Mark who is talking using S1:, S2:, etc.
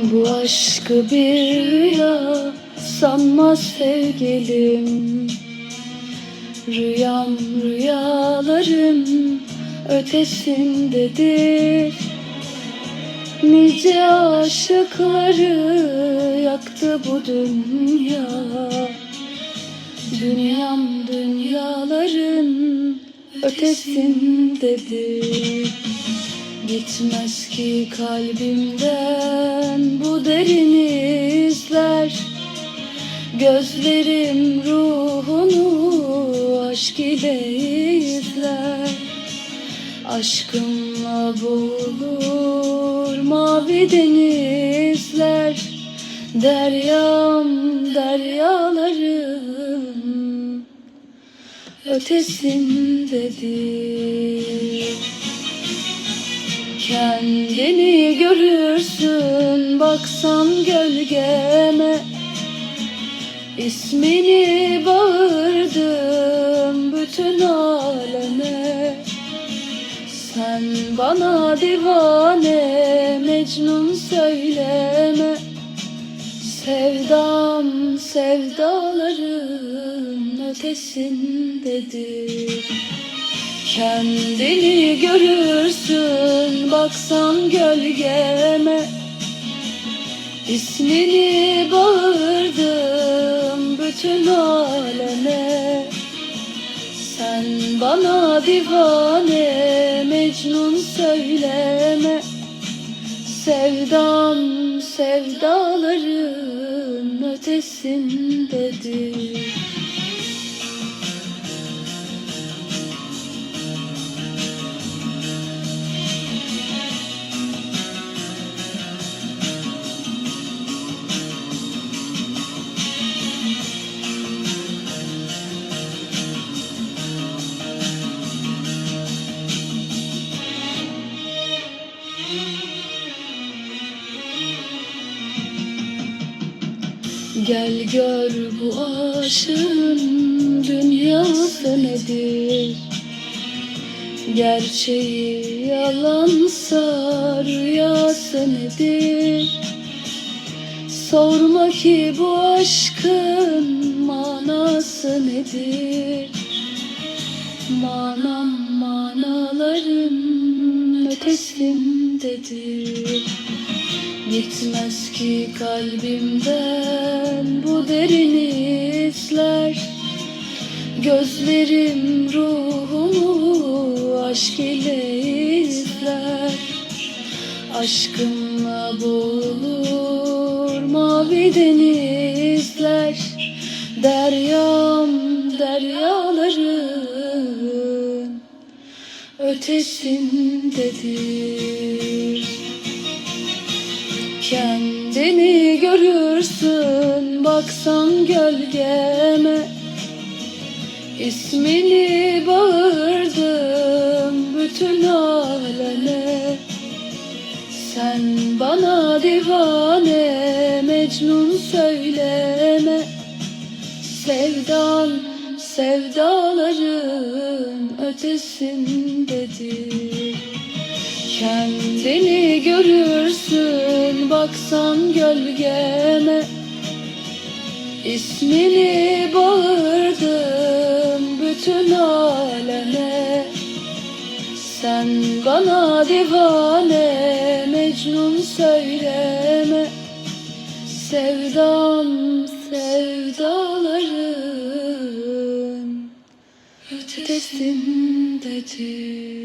S1: Bu aşkı bir rüya sanma sevgilim. Rüyam rüyaların ötesindedir. Nice aşıkları yaktı bu dünya. Dünyam dünyaların ötesindedir Gitmez ki kalbimden bu derin izler. Gözlerim ruhunu aşk ile izler. Aşkımla boğulur mavi denizler. Deryam deryalarım ötesindedir Kendini görürsün baksan gölgeme. İsmini bağırdım bütün aleme. Sen bana divane Mecnun söyleme. Sevdam sevdaların ötesindedir Kendini görürsün baksan gölgeme. İsmini bağırdım bütün aleme. Sen bana divane Mecnun söyleme. Sevdam sevdaların ötesindedir Gel gör bu aşığın dünyası nedir Gerçeği yalansa rüyası nedir Sorma ki bu aşkın manası nedir? Manam manaların ötesindedir Gitmez ki kalbimden bu derin izler. Gözlerim ruhumu aşk ile izler. Aşkımla boğulur mavi denizler. Deryam deryaların ötesindedir Kendini görürsün baksan gölgeme. İsmini bağırdım bütün aleme. Sen bana divane Mecnun söyleme. Sevdan sevdaların ötesindedir Kendini görürsün baksan gölgeme. İsmini bağırdım bütün aleme. Sen bana divane Mecnun söyleme. Sevdam sevdaların ötesindedir